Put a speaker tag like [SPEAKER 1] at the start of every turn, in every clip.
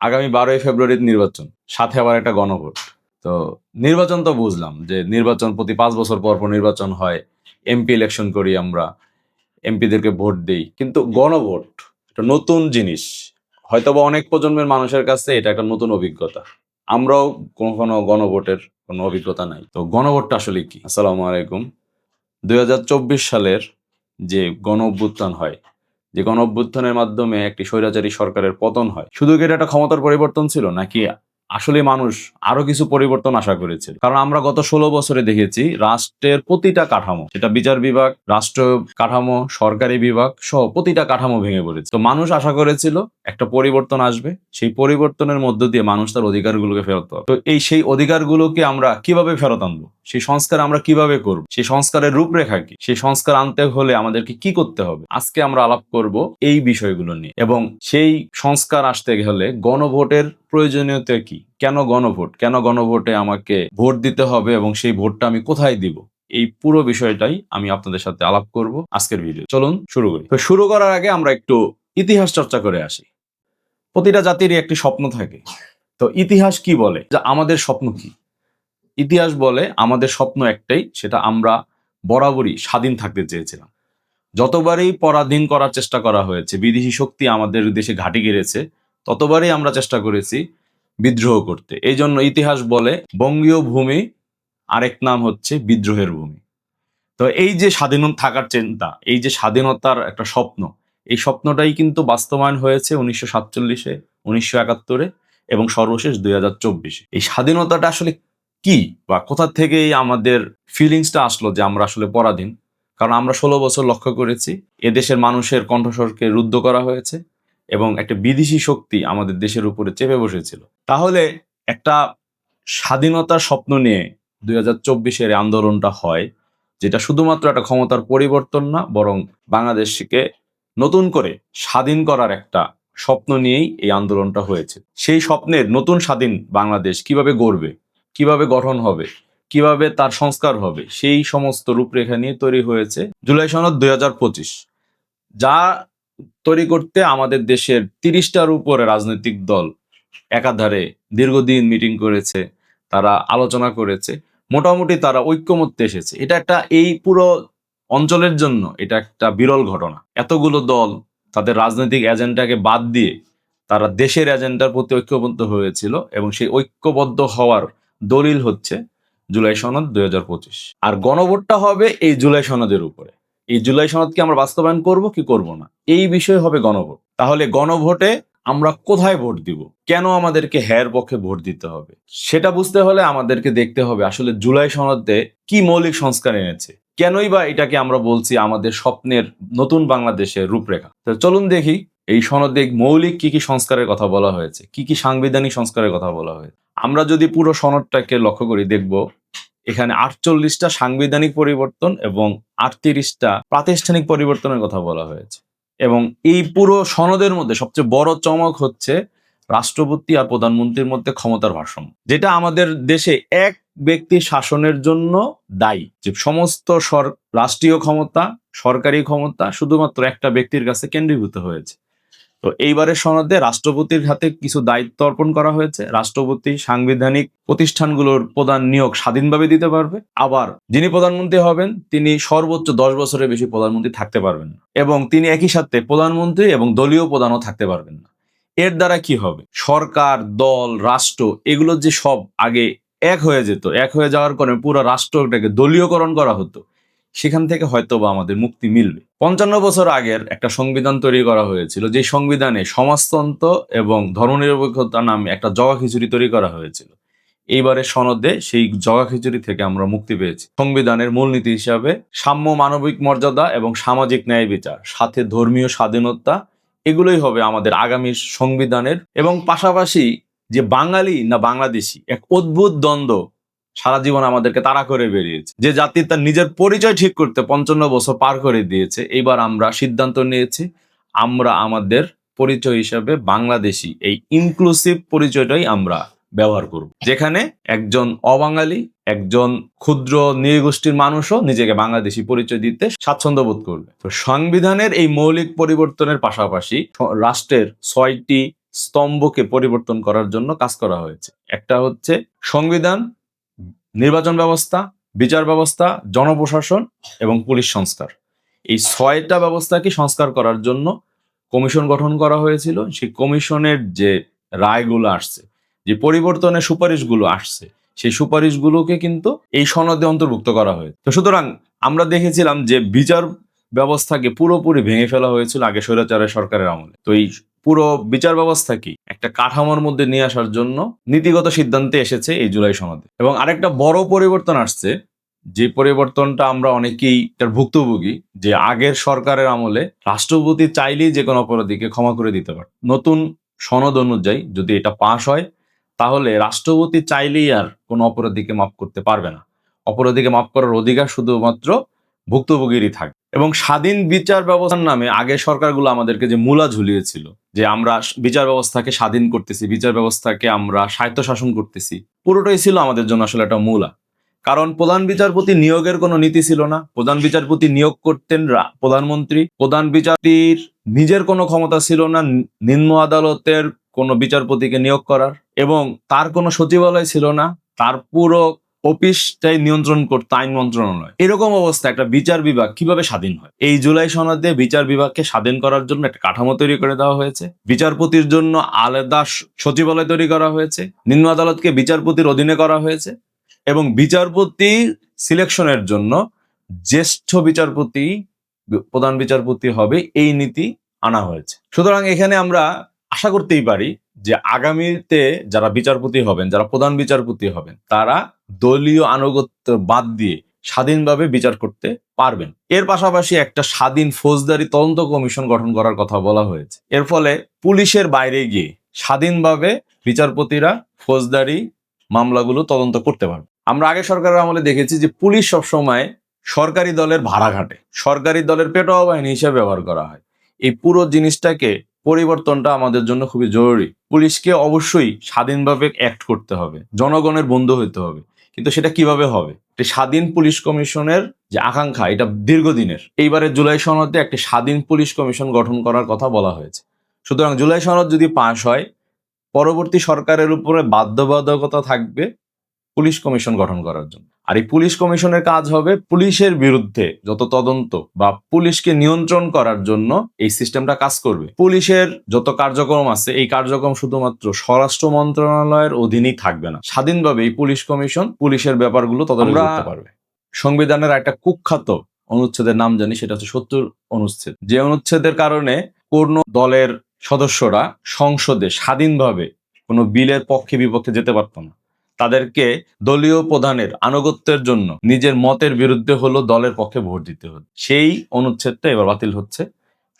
[SPEAKER 1] আগামী বারোই ফেব্রুয়ারির নির্বাচন, সাথে আবার একটা গণভোট। তো নির্বাচন তো বুঝলাম যে নির্বাচন প্রতি পাঁচ বছর পর পর নির্বাচন হয়, এমপি ইলেকশন করি আমরা, এমপিদেরকে ভোট দেই। কিন্তু গণভোট একটা নতুন জিনিস। হয়তোবা অনেক প্রজন্মের মানুষের কাছে এটা একটা নতুন অভিজ্ঞতা। আমরাও কোনো কোনো গণভোটের কোনো অভিজ্ঞতা নাই। তো গণভোটটা আসলে কি? আসসালামু আলাইকুম। দুই হাজার চব্বিশ সালের যে গণ অভ্যুত্থান হয় যে গণ অভ্যুত্থানের মাধ্যমে একটি স্বৈরাচারী সরকারের পতন হয়। শুধু কি এটা একটা ক্ষমতার পরিবর্তন ছিল নাকি আসলে মানুষ আরও কিছু পরিবর্তন আশা করেছিল কারণ আমরা গত ষোলো বছরে দেখেছি, রাষ্ট্রের প্রতিটা কাঠামো, সেটা বিচার বিভাগ, রাষ্ট্র কাঠামো, সরকারি বিভাগ সহ প্রতিটা কাঠামো ভেঙে পড়েছে। তো মানুষ আশা করেছিল একটা পরিবর্তন আসবে, সেই পরিবর্তনের মধ্য দিয়ে মানুষ তার অধিকারগুলোকে ফেরত পাবে। তো এই সেই অধিকারগুলোকে আমরা কীভাবে ফেরত আনব? সেই সংস্কার আমরা কীভাবে করব? সেই সংস্কারের রূপরেখা কি? সেই সংস্কার আনতে হলে আমাদেরকে কি করতে হবে? আজকে আমরা আলাপ করব এই বিষয়গুলো নিয়ে। এবং সেই সংস্কার আসতে গেলে গণভোটের প্রয়োজনীয়তা কি? কেন গণভোট? কেন গণভোটে আমাকে ভোট দিতে হবে এবং সেই ভোটটা আমি কোথায় দিব? এই পুরো বিষয়টাই আমি আপনাদের সাথে আলাপ করব আজকের ভিডিও চলুন শুরু করি। শুরু করার আগে আমরা একটু ইতিহাস চর্চা করে আসি। প্রতিটা জাতিরই একটি স্বপ্ন থাকে। তো ইতিহাস কি বলে? যে আমাদের স্বপ্ন কি? ইতিহাস বলে আমাদের স্বপ্ন একটাই, সেটা আমরা বরাবরই স্বাধীন থাকতে চেয়েছিলাম। যতবারই পরাধীন করার চেষ্টা করা হয়েছে, বিদেশি শক্তি আমাদের দেশে ঘাঁটি গেড়েছে ততবারই আমরা চেষ্টা করেছি বিদ্রোহ করতে। এই জন্য ইতিহাস বলে বঙ্গীয় ভূমি আরেক নাম হচ্ছে বিদ্রোহের ভূমি। তো এই যে স্বাধীন থাকার চিন্তা, এই যে স্বাধীনতার একটা স্বপ্ন, এই স্বপ্নটাই কিন্তু বাস্তবায়ন হয়েছে উনিশশো সাতচল্লিশে, উনিশশো একাত্তরে এবং সর্বশেষ দুই হাজার চব্বিশে। এই স্বাধীনতাটা আসলে কি বা কোথা থেকে আমাদের ফিলিংসটা আসলো যে আমরা আসলে পরাধীন? কারণ আমরা ষোলো বছর লক্ষ্য করেছি, এদেশের মানুষের কণ্ঠস্বরকে রুদ্ধ করা হয়েছে এবং একটা বিদেশি শক্তি আমাদের দেশের উপরে চেপে বসেছিল। তাহলে একটা স্বাধীনতার স্বপ্ন নিয়ে দুই হাজার চব্বিশের আন্দোলনটা হয়, যেটা শুধুমাত্র একটা ক্ষমতার পরিবর্তন না, বরং বাংলাদেশকে নতুন করে স্বাধীন করার একটা স্বপ্ন নিয়েই এই আন্দোলনটা হয়েছে। সেই স্বপ্নের নতুন স্বাধীন বাংলাদেশ কীভাবে গড়বে, কীভাবে গঠন হবে, কীভাবে তার সংস্কার হবে, সেই সমস্ত রূপরেখা নিয়ে তৈরি হয়েছে জুলাই সনদ দুই হাজার পঁচিশ। যা তৈরি করতে আমাদের দেশের তিরিশটার উপরে রাজনৈতিক দল একাধারে দীর্ঘদিন মিটিং করেছে, তারা আলোচনা করেছে, মোটামুটি তারা ঐক্যমত্যে এসেছে। এটা একটা এই পুরো অঞ্চলের জন্য এটা একটা বিরল ঘটনা। এতগুলো দল তাদের রাজনৈতিক এজেন্ডাকে বাদ দিয়ে তারা দেশের এজেন্ডার প্রতি ঐক্যবদ্ধ হয়েছিল এবং সেই ঐক্যবদ্ধ হওয়ার দলিল হচ্ছে জুলাই সনদ দুই হাজার পঁচিশ। আর গণভোটটা হবে এই জুলাই সনদের উপরে। এই জুলাই সনদ কি আমরা বাস্তবায়ন করব কি করব না? এই বিষয় হবে গণভোট। তাহলে গণভোটে আমরা কোথায় ভোট দিব? কেন আমাদেরকে হ্যার পক্ষে ভোট দিতে হবে? সেটা বুঝতে হলে আমাদেরকে দেখতে হবে আসলে জুলাই সনদে কি মৌলিক সংস্কার এনেছে। কেনই বা এটাকে আমরা বলছি আমাদের স্বপ্নের নতুন বাংলাদেশের রূপরেখা। তো চলুন দেখি এই সনদে মৌলিক কি কি সংস্কারের কথা বলা হয়েছে, কি কি সাংবিধানিক সংস্কারের কথা বলা হয়েছে। আমরা যদি পুরো সনদটাকে লক্ষ্য করি দেখব এখানে আটচল্লিশটা সাংবিধানিক পরিবর্তন এবং আটত্রিশটা প্রাতিষ্ঠানিক পরিবর্তনের কথা বলা হয়েছে। এবং এই পুরো সনদের মধ্যে সবচেয়ে বড় চমক হচ্ছে রাষ্ট্রপতি আর প্রধানমন্ত্রীর মধ্যে ক্ষমতার ভারসাম্য, যেটা আমাদের দেশে এক ব্যক্তি শাসনের জন্য দায়ী। যে সমস্ত রাষ্ট্রীয় ক্ষমতা, সরকারি ক্ষমতা শুধুমাত্র একটা ব্যক্তির কাছে কেন্দ্রীভূত হয়েছে। তো এইবারের সনদে রাষ্ট্রপতির হাতে কিছু দায়িত্ব অর্পণ করা হয়েছে। রাষ্ট্রপতি সাংবিধানিক প্রতিষ্ঠানগুলোর প্রধান নিয়োগ স্বাধীনভাবে দিতে পারবে। আবার যিনি প্রধানমন্ত্রী হবেন, তিনি সর্বোচ্চ দশ বছরের বেশি প্রধানমন্ত্রী থাকতে পারবেন না। এবং তিনি একই সাথে প্রধানমন্ত্রী এবং দলীয় প্রধানও থাকতে পারবেন না। এর দ্বারা কি হবে? সরকার, দল, রাষ্ট্র, এগুলো যে সব আগে এক হয়ে যেত। এক হয়ে যাওয়ার কারণে পুরো রাষ্ট্রটাকে দলীয়করণ করা হতো। সেখান থেকে হয়তো বা আমাদের মুক্তি মিলবে। পঞ্চান্ন বছর আগের একটা সংবিধান তৈরি করা হয়েছিল যে সংবিধানে সমাজতন্ত্র এবং ধর্মনিরপেক্ষতা নামে একটা জগা খিচুড়ি তৈরি করা হয়েছিল। এইবারের সনদে সেই জগা খিচুড়ি থেকে আমরা মুক্তি পেয়েছি। সংবিধানের মূলনীতি হিসাবে সাম্য মানবিক মর্যাদা এবং সামাজিক ন্যায় বিচার, সাথে ধর্মীয় স্বাধীনতা, এগুলোই হবে আমাদের আগামী সংবিধানের। এবং পাশাপাশি যে বাঙালি না বাংলাদেশি, এক অদ্ভুত দ্বন্দ্ব সারা জীবন আমাদেরকে তাড়া করে বেরিয়েছে। যে জাতি তার নিজের পরিচয় ঠিক করতে পঞ্চান্ন বছর পার করে দিয়েছে এইবার আমরা সিদ্ধান্ত নিয়েছি, আমরা আমাদের পরিচয় হিসাবে বাংলাদেশি, এই ইনক্লুসিভ পরিচয়টাই আমরা ব্যবহার করব। যেখানে একজন অবাঙালি, একজন ক্ষুদ্র নৃগোষ্ঠীর মানুষও নিজেকে বাংলাদেশি পরিচয় দিতে স্বাচ্ছন্দ্য বোধ করবে। তো সংবিধানের এই মৌলিক পরিবর্তনের পাশাপাশি রাষ্ট্রের ছয়টি স্তম্ভকে পরিবর্তন করার জন্য কাজ করা হয়েছে। একটা হচ্ছে সংবিধান নির্বাচন ব্যবস্থা, বিচার ব্যবস্থা, জনপ্রশাসন এবং পুলিশ সংস্কার। এই ছয়টা ব্যবস্থাকে সংস্কার করার জন্য কমিশন গঠন করা হয়েছিল। সেই কমিশনের যে রায়গুলো আসছে, যে পরিবর্তনের সুপারিশগুলো আসছে, সেই সুপারিশগুলোকে কিন্তু এই সনদে অন্তর্ভুক্ত করা হয়েছে। তো সুতরাং আমরা দেখেছিলাম যে বিচার ব্যবস্থাকে পুরোপুরি ভেঙে ফেলা হয়েছিল আগে স্বৈরাচারের সরকারের আমলে। তো এই পুরো বিচার ব্যবস্থা ব্যবস্থাকে একটা কাঠামোর মধ্যে নিয়ে আসার জন্য নীতিগত সিদ্ধান্তে এসেছে এই জুলাই সনদে। এবং আরেকটা বড় পরিবর্তন আসছে, যে পরিবর্তনটা আমরা অনেকেই তার ভুক্তভোগী, যে আগের সরকারের আমলে রাষ্ট্রপতি চাইলেই যে কোনো অপরাধীকে ক্ষমা করে দিতে পারে নতুন সনদ অনুযায়ী যদি এটা পাশ হয়, তাহলে রাষ্ট্রপতি চাইলেই আর কোনো অপরাধীকে মাফ করতে পারবে না। অপরাধীকে মাফ করার অধিকার শুধুমাত্র ভুক্তভোগীরই থাকে। এবং স্বাধীন বিচার ব্যবস্থার নামে আগের সরকারগুলো আমাদেরকে যে মূলা ঝুলিয়েছিল যে আমরা বিচার ব্যবস্থাকে স্বাধীন করতেছি, বিচার ব্যবস্থাকে আমরা স্বায়ত্তশাসন করতেছি। পুরোটাই ছিল আমাদের জন্য আসলে একটা মূলা। কারণ প্রধান বিচারপতি নিয়োগের কোনো নীতি ছিল না। প্রধান বিচারপতি নিয়োগ করতেন প্রধানমন্ত্রী। প্রধান বিচারপতির নিজের কোনো ক্ষমতা ছিল না নিম্ন আদালতের কোনো বিচারপতিকে নিয়োগ করার। এবং তার কোনো সচিবালয় ছিল না। তার পুরো অফিসটাই নিয়ন্ত্রণ করতো আইন মন্ত্রণালয়। এরকম অবস্থা, একটা বিচার বিভাগ কীভাবে স্বাধীন হয়? এই জুলাই সনদে বিচার বিভাগকে স্বাধীন করার জন্য একটা কাঠামো তৈরি করে দেওয়া হয়েছে। বিচারপতির জন্য আলাদা সচিবালয় তৈরি করা হয়েছে। নিম্ন আদালতকে বিচারপতির অধীনে করা হয়েছে। এবং বিচারপতি সিলেকশনের জন্য জ্যেষ্ঠ বিচারপতি, প্রধান বিচারপতি হবে এই নীতি আনা হয়েছে। সুতরাং এখানে আমরা আশা করতেই পারি যে আগামীতে যারা বিচারপতি হবেন, যারা প্রধান বিচারপতি হবেন, তারা দলীয় আনুগত্য বাদ দিয়ে স্বাধীনভাবে বিচার করতে পারবেন। এর পাশাপাশি একটা স্বাধীন ফৌজদারি তদন্ত কমিশন গঠন করার কথা বলা হয়েছে। এর ফলে পুলিশের বাইরে গিয়ে স্বাধীনভাবে বিচারপতিরা ফৌজদারি মামলাগুলো তদন্ত করতে পারবে। আমরা আগে সরকারের আমলে দেখেছি যে পুলিশ সবসময় সরকারি দলের ভাড়া ঘাটে। সরকারি দলের পেটোয়া বাহিনী হিসেবে ব্যবহার করা হয়। এই পুরো জিনিসটাকে পরিবর্তনটা আমাদের জন্য খুবই জরুরি। পুলিশকে অবশ্যই স্বাধীনভাবে অ্যাক্ট করতে হবে, জনগণের বন্ধু হতে হবে। কিন্তু সেটা কীভাবে হবে? স্বাধীন পুলিশ কমিশনের যে আকাঙ্ক্ষা, এটা দীর্ঘদিনের। এইবারে জুলাই সনদে একটি স্বাধীন পুলিশ কমিশন গঠন করার কথা বলা হয়েছে। সুতরাং জুলাই সনদ যদি পাশ হয়, পরবর্তী সরকারের উপরে বাধ্যবাধকতা থাকবে পুলিশ কমিশন গঠন করার জন্য। আর এই পুলিশ কমিশনের কাজ হবে পুলিশের বিরুদ্ধে যত তদন্ত বা পুলিশকে নিয়ন্ত্রণ করার জন্য এই সিস্টেমটা কাজ করবে। পুলিশের যত কার্যক্রম আছে এই কার্যক্রম শুধুমাত্র স্বরাষ্ট্র মন্ত্রণালয়ের অধীনেই থাকবে না। স্বাধীনভাবে এই পুলিশ কমিশন পুলিশের ব্যাপারগুলো
[SPEAKER 2] তদন্ত
[SPEAKER 1] করতে পারবে। সংবিধানের একটা কুখ্যাত অনুচ্ছেদের নাম জানি সেটা হচ্ছে সত্তর অনুচ্ছেদ। যে অনুচ্ছেদের কারণে কোন দলের সদস্যরা সংসদে স্বাধীনভাবে কোনো বিলের পক্ষে বিপক্ষে যেতে পারত না। তাদেরকে দলীয় প্রধানের আনুগত্যের জন্য নিজের মতের বিরুদ্ধে হলো দলের পক্ষে ভোট দিতে হতো। সেই অনুচ্ছেদটা এবার বাতিল হচ্ছে।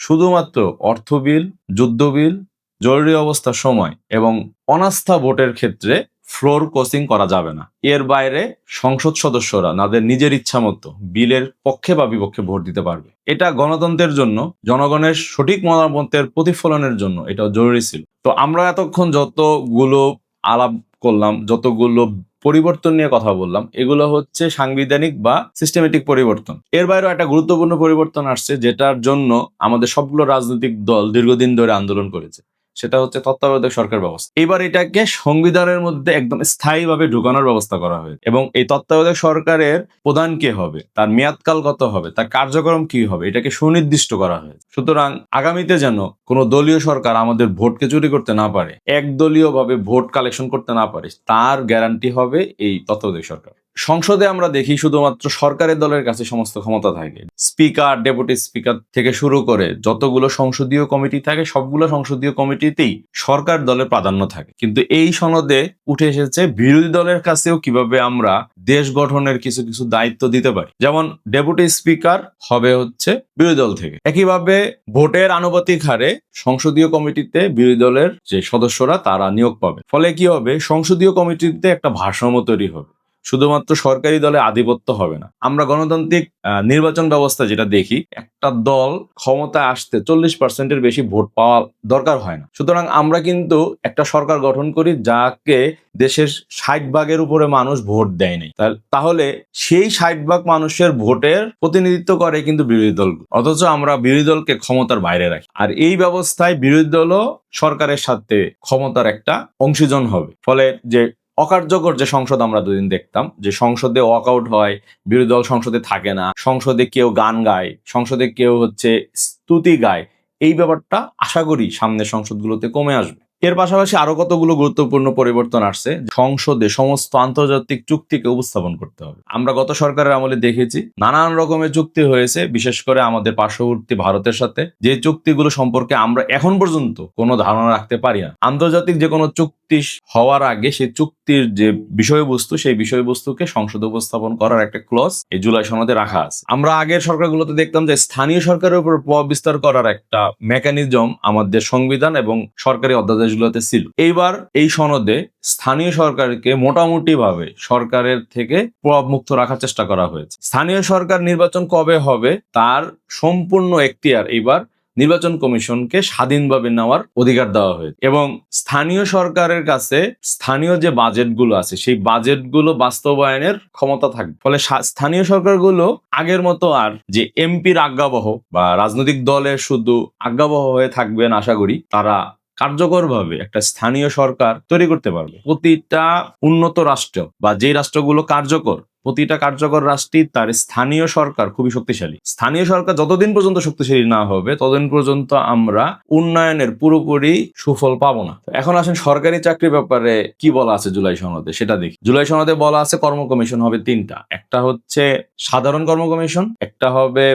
[SPEAKER 1] শুধুমাত্র অর্থ বিল যুদ্ধ বিল জরুরি অবস্থার সময় এবং অনাস্থা ভোটের ক্ষেত্রে ফ্লোর কোচিং করা যাবে না। এর বাইরে সংসদ সদস্যরা তাদের নিজের ইচ্ছা মতো বিলের পক্ষে বা বিপক্ষে ভোট দিতে পারবে। এটা গণতন্ত্রের জন্য, জনগণের সঠিক মতামতের প্রতিফলনের জন্য এটা জরুরি ছিল। তো আমরা এতক্ষণ যতগুলো আলাপ করলাম, যতগুলো পরিবর্তন নিয়ে কথা বললাম, এগুলো হচ্ছে সাংবিধানিক বা সিস্টেমেটিক পরিবর্তন। এর বাইরেও একটা গুরুত্বপূর্ণ পরিবর্তন আসছে, যেটার জন্য আমাদের সবগুলো রাজনৈতিক দল দীর্ঘদিন ধরে আন্দোলন করেছে। সেটা হচ্ছে তত্ত্বাবধায়ক সরকার ব্যবস্থা। এবার এটাকে সংবিধানের মধ্যে একদম স্থায়ীভাবে ঢুকানোর ব্যবস্থা করা হয়েছে। এবং এই তত্ত্বাবধায়ক সরকারের প্রধান কে হবে? তার মেয়াদকাল কত হবে? তার কার্যক্রম কি হবে? এটাকে সুনির্দিষ্ট করা হয়েছে। সুতরাং আগামীতে যেন কোনো দলীয় সরকার আমাদের ভোটকে চুরি করতে না পারে একদলীয় ভাবে ভোট কালেকশন করতে না পারে, তার গ্যারান্টি হবে এই তত্ত্বাবধায়ক সরকার। সংসদে আমরা দেখি শুধুমাত্র সরকারের দলের কাছে সমস্ত ক্ষমতা থাকে। স্পিকার, ডেপুটি স্পিকার থেকে শুরু করে যতগুলো সংসদীয় কমিটি থাকে, সবগুলো সংসদীয় কমিটিতেই সরকার দলের প্রাধান্য থাকে। কিন্তু এই সনদে উঠে এসেছে বিরোধী দলের কাছেও কীভাবে আমরা দেশ গঠনের কিছু কিছু দায়িত্ব দিতে পারি। যেমন ডেপুটি স্পিকার হবে হচ্ছে বিরোধী দল থেকে। একইভাবে ভোটের আনুপাতিক হারে সংসদীয় কমিটিতে বিরোধী দলের যে সদস্যরা তারা নিয়োগ পাবে। ফলে কি হবে? সংসদীয় কমিটিতে একটা ভারসাম্য তৈরি হবে। শুধুমাত্র সরকারি দলে আধিপত্য হবে না। আমরা গণতান্ত্রিক নির্বাচন ব্যবস্থা যেটা দেখি, একটা দল ক্ষমতায় আসতে চল্লিশ পার্সেন্টের বেশি ভোট পাওয়া দরকার হয় না। সুতরাং আমরা কিন্তু একটা সরকার গঠন করি যাকে দেশের ষাট ভাগের উপরে মানুষ ভোট দেয়নি তাহলে সেই ষাট ভাগ মানুষের ভোটের প্রতিনিধিত্ব করে কিন্তু বিরোধী দল। অথচ আমরা বিরোধী দলকে ক্ষমতার বাইরে রাখি। আর এই ব্যবস্থায় বিরোধী দলও সরকারের সাথে ক্ষমতার একটা অংশীজন হবে। ফলে যে অকার্যকর যে সংসদ আমরা দুদিন দেখতাম, যে সংসদে ওয়াকআউট হয়, বিরোধী দল সংসদে থাকে না, সংসদে কেউ গান গায়, সংসদে কেউ হচ্ছে স্তুতি গায়, এই ব্যাপারটা আশা করি সামনের সংসদগুলোতে কমে আসবে। এর পাশাপাশি আরও কতগুলো গুরুত্বপূর্ণ পরিবর্তন আসছে? সংসদে সমস্ত আন্তর্জাতিক চুক্তিকে উপস্থাপন করতে হবে। আমরা গত সরকারের আমলে দেখেছি, নানান রকমের চুক্তি হয়েছে, বিশেষ করে আমাদের পার্শ্ববর্তী ভারতের সাথে। যে চুক্তিগুলো সম্পর্কে আমরা এখন পর্যন্ত কোনো ধারণা রাখতে পারি না। আন্তর্জাতিক যে কোনো চুক্তি হওয়ার আগে সেই চুক্তির যে বিষয়বস্তু, সেই বিষয়বস্তুকে সংসদে উপস্থাপন করার একটা ক্লজ এই জুলাই সনদে রাখা আছে। আমরা আগের সরকারগুলোতে দেখতাম যে স্থানীয় সরকারের উপর প্রভাব বিস্তার করার একটা মেকানিজম আমাদের সংবিধান এবং সরকারি অধ্যাদেশগুলোতে ছিল। এইবার এই সনদে স্থানীয় সরকারকে মোটামুটি ভাবে সরকারের থেকে প্রভাব মুক্ত রাখার চেষ্টা করা হয়েছে। স্থানীয় সরকার নির্বাচন কবে হবে তার সম্পূর্ণ এখতিয়ার এইবার নির্বাচন কমিশনকে স্বাধীনভাবে নেওয়ার অধিকার দেওয়া হয়েছে। এবং স্থানীয় সরকারের কাছে স্থানীয় যে বাজেটগুলো আছে, সেই বাজেটগুলো বাস্তবায়নের ক্ষমতা থাকবে। ফলে স্থানীয় সরকারগুলো আগের মতো আর যে এমপির আজ্ঞাবহ বা রাজনৈতিক দলের শুধু আজ্ঞাবহ হয়ে থাকবেন আশা করি, তারা কার্যকরভাবে একটা স্থানীয় সরকার তৈরি করতে পারবে। প্রতিটা উন্নত রাষ্ট্র বা যে রাষ্ট্রগুলো কার্যকর, প্রতিটা কার্যকর রাষ্ট্রই তার স্থানীয় সরকার খুবই শক্তিশালী। স্থানীয় সরকার যতদিন পর্যন্ত শক্তিশালী না হবে, ততদিন পর্যন্ত আমরা উন্নয়নের পুরোপুরি সুফল পাবো না। এখন আসেন সরকারি চাকরির ব্যাপারে কি বলা আছে জুলাই সনদে? সেটা দেখি। জুলাই সনদে বলা আছে কর্ম কমিশন হবে তিনটা। একটা হচ্ছে সাধারণ কর্ম কমিশন, একটা হবে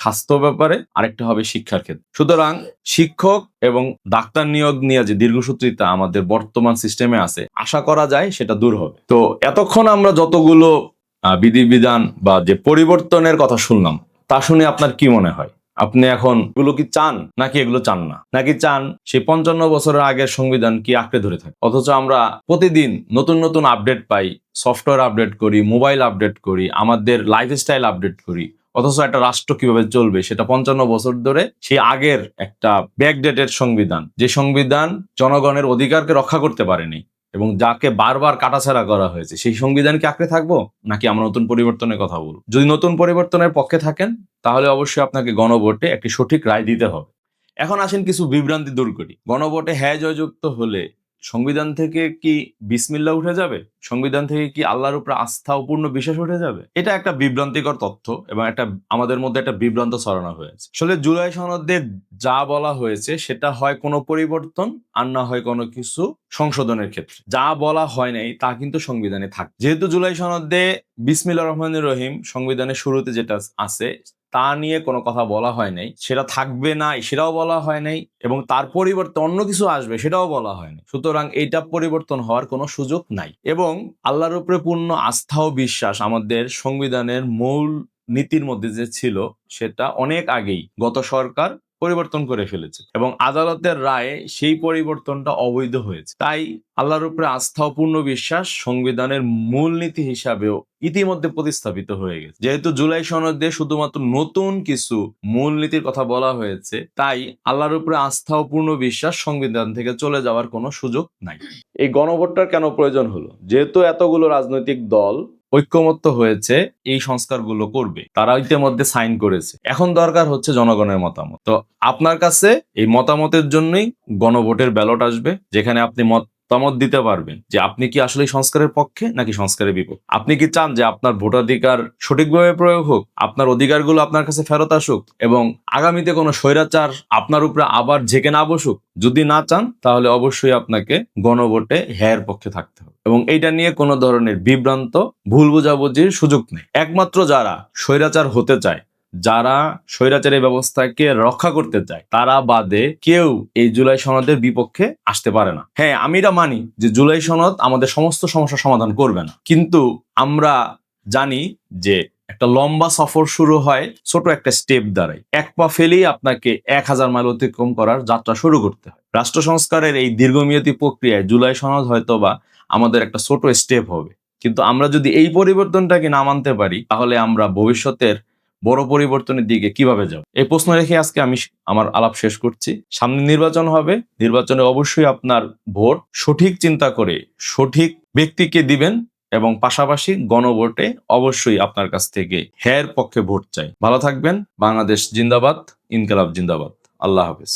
[SPEAKER 1] স্বাস্থ্য ব্যাপারে, আরেকটা হবে শিক্ষার ক্ষেত্রে। সুতরাং শিক্ষক এবং ডাক্তার নিয়োগ নিয়ে যে দীর্ঘসূত্রিতা আমাদের বর্তমান সিস্টেমে আছে, আশা করা যায় সেটা দূর হবে। তো এতক্ষণ আমরা যতগুলো বিধিবিধান বা যে পরিবর্তনের কথা শুনলাম, তা শুনে আপনার কি মনে হয়? আপনি এখন এগুলো কি চান, নাকি এগুলো চান না? নাকি চান সে পঞ্চান্ন বছরের আগের সংবিধান কি আঁকড়ে ধরে থাকে? অথচ আমরা প্রতিদিন নতুন নতুন আপডেট পাই সফটওয়্যার আপডেট করি মোবাইল আপডেট করি, আমাদের লাইফস্টাইল আপডেট করি। অথচ একটা রাষ্ট্র কীভাবে চলবে সেটা পঞ্চান্ন বছর ধরে সেই আগের একটা ব্যাকডেটেড সংবিধান। যে সংবিধান জনগণের অধিকারকে রক্ষা করতে পারেনি এবং যাকে বারবার কাটাছাড়া করা হয়েছে, সেই সংবিধান কি আঁকড়ে থাকব? নাকি আমরা নতুন পরিবর্তনের কথা বলব? যদি নতুন পরিবর্তনের পক্ষে থাকেন, তাহলে অবশ্যই আপনাকে গণভোটে একটি সঠিক রায় দিতে হবে। এখন আসেন কিছু বিভ্রান্তি দূর করি। গণভোটে হ্যাঁ জয়যুক্ত হলে সংবিধান থেকে কি বিসমিল্লা উঠে যাবে? সংবিধান থেকে কি আল্লাহর উপর আস্থা পূর্ণ বিশ্বাস উঠে যাবে? এটা একটা বিভ্রান্তিকর তথ্য এবং একটা আমাদের মধ্যে একটা বিভ্রান্ত ছড়ানো হয়েছে। আসলে জুলাই সনদে যা বলা হয়েছে সেটা হয় কোনো পরিবর্তন আর না হয় কোনো কিছু সংশোধনের ক্ষেত্রে। যা বলা হয় নাই তা কিন্তু সংবিধানে থাকে। যেহেতু জুলাই সনদে বিসমিল্লা রহমান রহিম সংবিধানের শুরুতে যেটা আছে তা নিয়ে কোনো কথা বলা হয় নাই। সেটা থাকবে না, সেটাও বলা হয় নাই এবং তার পরিবর্তে অন্য কিছু আসবে, সেটাও বলা হয়নি সুতরাং এইটা পরিবর্তন হওয়ার কোনো সুযোগ নাই এবং আল্লাহর উপরে পূর্ণ আস্থা ও বিশ্বাস আমাদের সংবিধানের মূল নীতির মধ্যে যে ছিল, সেটা অনেক আগেই গত সরকার পরিবর্তন করে ফেলেছে এবং আদালতের রায়ে সেই পরিবর্তনটা অবৈধ হয়েছে। তাই আল্লাহর উপরে আস্থা ও পূর্ণ বিশ্বাস সংবিধানের মূলনীতি হিসাবেও ইতিমধ্যে প্রতিস্থাপিত হয়ে গেছে। যেহেতু জুলাই সনদে শুধুমাত্র নতুন কিছু মূলনীতির কথা বলা হয়েছে, তাই আল্লাহর উপরে আস্থা ও পূর্ণ বিশ্বাস সংবিধান থেকে চলে যাওয়ার কোনো সুযোগ নাই। এই গণভোটটার কেন প্রয়োজন হলো? যেহেতু এতগুলো রাজনৈতিক দল ঐক্যমত্য হয়েছে, এই সংস্কারগুলো করবে। তারা ইতিমধ্যে সাইন করেছে। এখন দরকার হচ্ছে জনগণের মতামত। তো আপনার কাছে এই মতামতের জন্যই গণভোটের ব্যালট আসবে, যেখানে আপনি মতামত দিতে পারবেন যে আপনি কি আসলে সংস্কারের পক্ষে নাকি সংস্কারের বিপক্ষে? আপনি কি চান যে আপনার ভোটাধিকার সঠিকভাবে প্রয়োগ হোক, আপনার অধিকারগুলো আপনার কাছে ফেরত আসুক এবং আগামীতে কোনো স্বৈরাচার আপনার উপরে আবার ঝেঁকে না বসুক? যদি না চান, তাহলে অবশ্যই আপনাকে গণভোটে হ্যার পক্ষে থাকতে হবে। এবং এইটা নিয়ে কোনো ধরনের বিভ্রান্ত, ভুল বোঝাবুঝির সুযোগ নেই। একমাত্র যারা স্বৈরাচার হতে চায় যারা স্বৈরাচারী ব্যবস্থাকে রক্ষা করতে চায়, তারা বাদে কেউ এই জুলাই সনদের বিপক্ষে আসতে পারে না। হ্যাঁ আমি এটা মানি যে জুলাই সনদ আমাদের সমস্ত সমস্যার সমাধান করবে না। কিন্তু আমরা জানি যে একটা লম্বা সফর শুরু হয়, ছোট একটা স্টেপ দ্বারাই। এক পা ফেলেই আপনাকে এক হাজার মাইল অতিক্রম করার যাত্রা শুরু করতে হয়। রাষ্ট্র সংস্কারের এই দীর্ঘমেয়াদী প্রক্রিয়ায় জুলাই সনদ হয়তোবা আমাদের একটা ছোট স্টেপ হবে। কিন্তু আমরা যদি এই পরিবর্তনটাকে না মানতে পারি, তাহলে আমরা ভবিষ্যতের বড় পরিবর্তনের দিকে কীভাবে যাব? এই প্রশ্ন রেখে আজকে আমি আমার আলাপ শেষ করছি। সামনে নির্বাচন হবে। নির্বাচনে অবশ্যই আপনার ভোট সঠিক চিন্তা করে সঠিক ব্যক্তিকে দিবেন এবং পাশাপাশি গণভোটে অবশ্যই আপনার কাছ থেকে হ্যার পক্ষে ভোট চাই। ভালো থাকবেন। বাংলাদেশ জিন্দাবাদ, ইনকালাব জিন্দাবাদ। আল্লাহ হাফিজ।